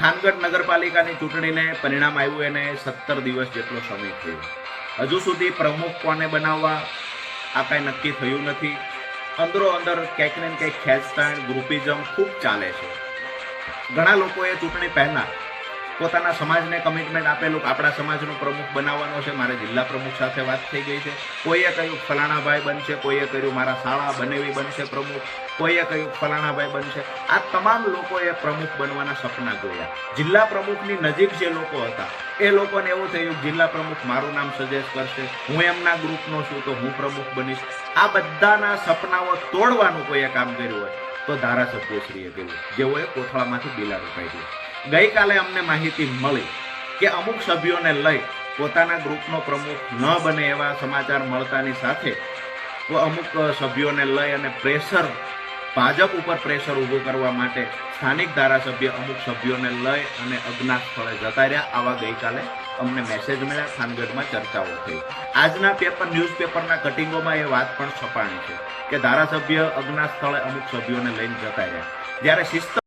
થાનગઢ નગરપાલિકાની ચૂંટણીને પરિણામ આવ્યું એને સત્તર દિવસ જેટલો સમય થયો. હજુ સુધી પ્રમુખ કોને બનાવવા આ કાંઈ નક્કી થયું નથી. અંદરો અંદર ક્યાંક ને ક્યાંક ખેંચતાણ ગ્રુપિઝમ ખૂબ ચાલે છે. ઘણા લોકોએ ચૂંટણી પહેલા પોતાના સમાજને કમિટમેન્ટ આપેલું આપણા સમાજનો પ્રમુખ બનાવવાનો છે, મારે જિલ્લા પ્રમુખ સાથે વાત થઈ ગઈ છે. કોઈએ કહ્યું ફલાણા ભાઈ બનશે, કોઈએ કહ્યું મારા શાળા બનેવી બનશે પ્રમુખ, કોઈએ કહ્યું ફલાણા ભાઈ બનશે. આ તમામ લોકોએ પ્રમુખ બનવાના સપના જોયા. જિલ્લા પ્રમુખની નજીક જે લોકો હતા, એ લોકોને એવું થયું જિલ્લા પ્રમુખ મારું નામ સજેસ્ટ કરશે, હું એમના ગ્રુપનો છું તો હું પ્રમુખ બનીશ. આ બધાના સપનાઓ તોડવાનું કોઈએ કામ કર્યું હોય, તો ધારાસભ્યશ્રીએ કહ્યું જેઓએ કોથળામાંથી બિલાડું કાઢ્યું. ગઈકાલે અમને માહિતી મળી કે અમુક સભ્યોને લઈ પોતાના ગ્રુપનો પ્રમુખ ન બને એવા સમાચાર મળતાની સાથે અમુક સભ્યોને લઈ અને પ્રેશર, ભાજપ ઉપર પ્રેશર ઊભું કરવા માટે સ્થાનિક ધારાસભ્ય અમુક સભ્યોને લઈ અને અજ્ઞાત સ્થળે જતા રહ્યા. આવા ગઈકાલે અમને મેસેજ મળ્યા. ખાનગઢમાં ચર્ચાઓ થઈ. આજના પેપર ન્યૂઝપેપરના કટિંગોમાં એ વાત પણ છપાણી છે કે ધારાસભ્ય અજ્ઞાત સ્થળે અમુક સભ્યોને લઈને જતા રહ્યા. જ્યારે શિસ્ત